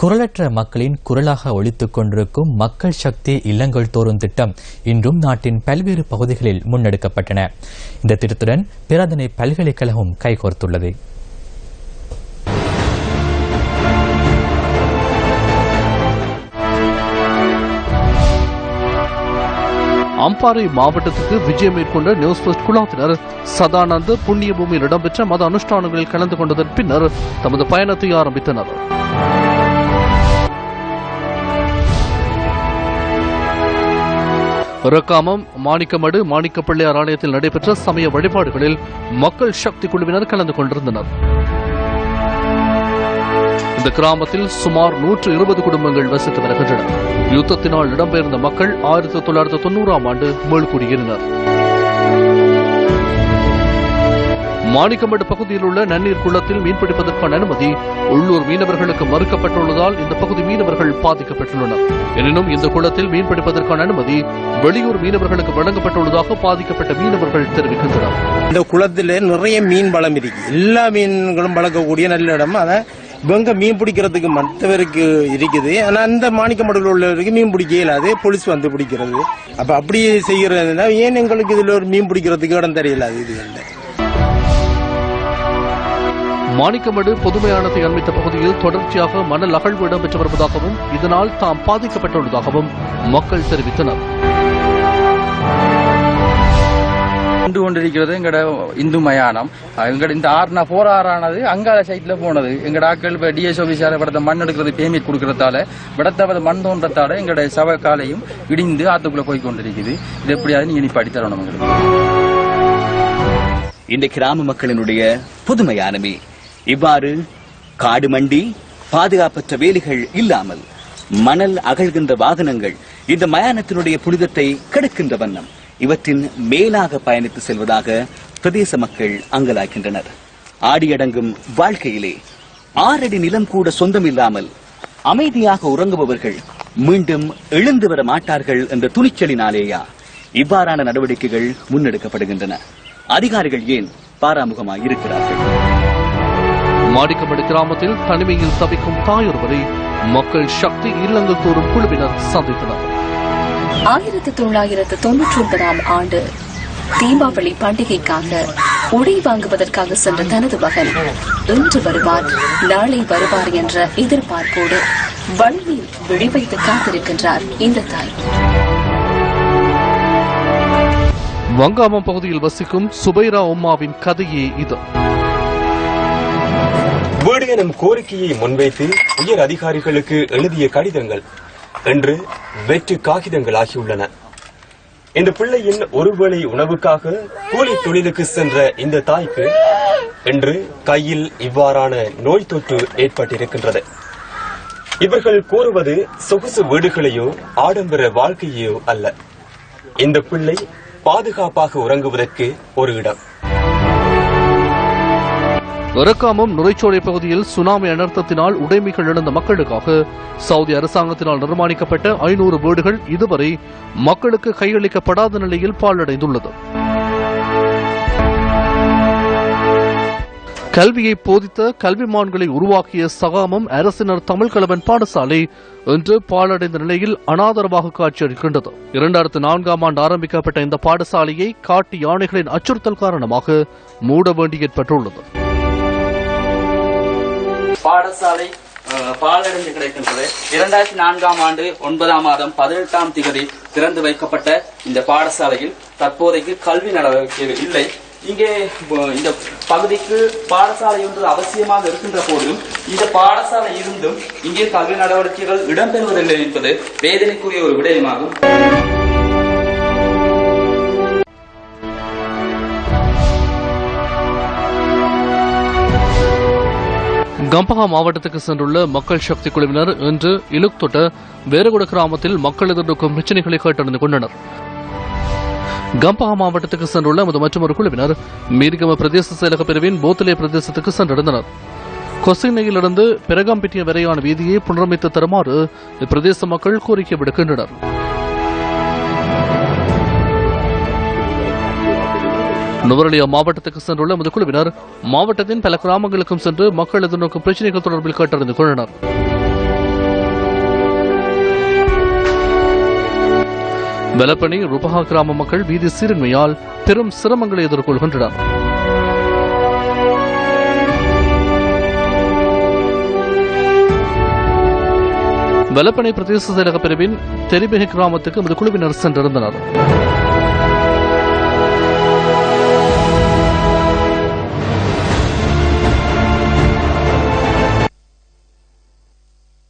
குரலற்ற மக்களின் குரலாக ஒழித்துக் கொண்டிருக்கும் மக்கள் சக்தி இல்லங்கள் தோறும் திட்டம் இன்றும் நாட்டின் பல்வேறு பகுதிகளில் முன்னெடுக்கப்பட்டன. இந்த திட்டத்துடன் பிரதனை பல்கலைக்கழகம் கைகோர்த்துள்ளது. அம்பாறை மாவட்டத்துக்கு விஜயம் மேற்கொண்ட நியூஸ் ஃபர்ஸ்ட் குழாத்தினர் சதானந்த புண்ணிய பூமியில் இடம்பெற்ற மத அனுஷ்டானங்களில் கலந்து கொண்டதன் பின்னர் தமது பயணத்தை ஆரம்பித்தனர். ரக்காமம் மாணிக்கமடு மாணிக்கப்பிள்ளையார் ஆலயத்தில் நடைபெற்ற சமய வழிபாடுகளில் மக்கள் சக்தி குழுவினர் கலந்து கொண்டிருந்தனர். இந்த கிராமத்தில் சுமார் நூற்று இருபது குடும்பங்கள் வசித்து வருகின்றன. யுத்தத்தினால் இடம்பெயர்ந்த மக்கள் ஆயிரத்தி தொள்ளாயிரத்தி தொண்ணூறாம் ஆண்டு மீள்குடியேறினர் மாணிக்கமடு பகுதியில் உள்ள நன்னீர் குளத்தில் மீன்பிடிப்பதற்கான அனுமதி உள்ளூர் மீனவர்களுக்கு மறுக்கப்பட்டுள்ளதால் இந்த பகுதி மீனவர்கள் பாதிக்கப்பட்டுள்ளனர். எனினும் இந்த குளத்தில் மீன்பிடிப்பதற்கான அனுமதி வெளியூர் மீனவர்களுக்கு வழங்கப்பட்டுள்ளதாக பாதிக்கப்பட்ட மீனவர்கள் தெரிவிக்கின்றனர். இந்த குளத்தில் நிறைய மீன் வளம் இருக்கு. எல்லா மீன்களும் வளர்க்கக்கூடிய நல்ல இடம். அதை இவங்க மீன் பிடிக்கிறதுக்கு மற்றவருக்கு இருக்குது. ஆனால் அந்த மாணிக்கமடல் உள்ளவருக்கு மீன் பிடிக்க இயலாது போலீஸ் வந்து பிடிக்கிறது. அப்ப அப்படி செய்கிறதுனா ஏன் எங்களுக்கு இதில் ஒரு மீன் பிடிக்கிறதுக்கு இடம் தெரியலாது அது மாணிக்கமடு பொதுமையானத்தை அண்மித்த பகுதியில் தொடர்ச்சியாக மணல் அகழ்வு இடம்பெற்று வருவதாகவும் இதனால் தாம் பாதிக்கப்பட்டுள்ளதாகவும் மக்கள் தெரிவித்தனர். கொண்டு கொண்டிருக்கிறது எங்கட இந்து மயானம். எங்கட இந்த ஆறுனா போர் ஆறானது அங்கால சைட்ல போனது. எங்கட ஆட்கள் இப்ப டிஎஸ் ஆபீஸார விடத்த மண் எடுக்கிறது பேமெண்ட் கொடுக்கறதால விடத்தாவது மண் தோன்றத்தால எங்கட சவ காலையும் இடிந்து ஆத்துக்குள்ள போய் கொண்டிருக்குது. இது எப்படியாவது நீங்க நீ படித்தரணும் எங்களுக்கு. இந்த கிராம மக்களினுடைய புதுமையானமே இவ்வாறு காடு மண்டி பாதுகாப்பற்ற வேலிகள் இல்லாமல் மணல் அகழ்கின்ற வாகனங்கள் இந்த மயானத்தினுடைய புனிதத்தை கெடுக்கின்ற வண்ணம் இவற்றின் மேலாக பயணித்து செல்வதாக பிரதேச மக்கள் அங்கலாக்கின்றனர் ஆடியடங்கும் வாழ்க்கையிலே ஆறடி நிலம் கூட சொந்தம் இல்லாமல் அமைதியாக உறங்குபவர்கள் மீண்டும் எழுந்து வர மாட்டார்கள் என்ற துணிச்சலினாலேயா இவ்வாறான நடவடிக்கைகள் முன்னெடுக்கப்படுகின்றன. அதிகாரிகள் ஏன் பாராமுகமாய் இருக்கிறார்கள் மாணிக்கமடு கிராமத்தில் தனிமையில் தவிக்கும் தாயொருவரை மக்கள் சக்தி இல்லங்கள் தோறும் குழுவினர் சந்தித்தனர். ஆயிரத்தி தொள்ளாயிரத்து தொன்னூற்றி ஒன்பதாம் ஆண்டு தீபாவளி பண்டிகைக்காக உடை வாங்குவதற்காக சென்ற தனது மகன் இன்று வருவார் நாளை வருவார் என்ற எதிர்பார்ப்போடு வழியில் விழிவைத்து காத்திருக்கின்றார் இந்த தாய். வங்காமம் பகுதியில் வசிக்கும் சுபைரா உம்மாவின் கதையே இது. வீடு எனும் கோரிக்கையை முன்வைத்து உயர் அதிகாரிகளுக்கு எழுதிய கடிதங்கள் என்று வெற்று காகிதங்கள் ஆகியுள்ளன இந்த பிள்ளையின் ஒருவேளை உணவுக்காக கூலி தொழிலுக்கு சென்ற இந்த தாய்க்கு இன்று கையில் இவ்வாறான நோய் தொற்று ஏற்பட்டிருக்கின்றது. இவர்கள் கூறுவது சொகுசு வீடுகளையோ ஆடம்பர வாழ்க்கையோ அல்ல. இந்த பிள்ளை பாதுகாப்பாக உறங்குவதற்கு ஒரு இடம். வெறக்காமம் நுரைச்சோலை பகுதியில் சுனாமி அனர்த்தத்தினால் உடைமைகள் இழந்த மக்களுக்காக சவுதி அரசாங்கத்தினால் நிர்மாணிக்கப்பட்ட ஐநூறு வீடுகள் இதுவரை மக்களுக்கு கையளிக்கப்படாத நிலையில் பாழடைந்துள்ளது. கல்வியை போதித்த கல்விமான்களை உருவாக்கிய சகாமம் அரசினர் தமிழ் கலவன் பாடசாலை இன்று பாழடைந்த நிலையில் அனாதரவாக காட்சியளிக்கின்றது. இரண்டாயிரத்து நான்காம் ஆண்டு ஆரம்பிக்கப்பட்ட இந்த பாடசாலையை காட்டு யானைகளின் அச்சுறுத்தல் காரணமாக மூட வேண்டி ஏற்பட்டுள்ளது பாடசாலை பாலடைந்து கிடைக்கின்றது. இரண்டாயிரத்தி நான்காம் ஆண்டு ஒன்பதாம் மாதம் பதினெட்டாம் திகதி திறந்து வைக்கப்பட்ட இந்த பாடசாலையில் தற்போதைக்கு கல்வி நடவடிக்கை இல்லை. இங்கே இந்த பகுதிக்கு பாடசாலை ஒன்று அவசியமாக இருக்கின்ற போதும் இந்த பாடசாலை இருந்தும் இங்கே கல்வி நடவடிக்கைகள் இடம்பெறுவதில்லை என்பது வேதனைக்குரிய ஒரு விடயமாகும். கம்பஹா மாவட்டத்துக்கு சென்றுள்ள மக்கள் சக்தி குழுவினர் இன்று இலுக்தொட்ட வேறுகுட கிராமத்தில் மக்கள் எதிர்நோக்கும் பிரச்சனைகளை கேட்டறிந்து கொண்டனர். கம்பஹா மாவட்டத்துக்கு சென்றுள்ள மது மற்றொரு குழுவினர் மீரிகம பிரதேச செயலக பிரிவின் போத்தலே பிரதேசத்துக்கு சென்றடைந்தனர். கொசினையிலிருந்து பெரகாம்பிட்டிய வரையான வீதியை புனரமைத்து தருமாறு இப்பிரதேச மக்கள் கோரிக்கை விடுக்கின்றனர். நுவரலியா மாவட்டத்துக்கு சென்றுள்ள முது குழுவினர் மாவட்டத்தின் பல கிராமங்களுக்கும் சென்று மக்கள் எதிர்நோக்கும் பிரச்சினைகள் தொடர்பில் கேட்டறிந்து கொண்டனர். வெலப்பணி ருபஹா கிராம மக்கள் வீதி சீரின்மையால் பெரும் சிரமங்களை எதிர்கொள்கின்றனர். வெலப்பணி பிரதேச செயலக பிரிவின் தெரிபெகி கிராமத்துக்கு முது குழுவினர் சென்றிருந்தனர்.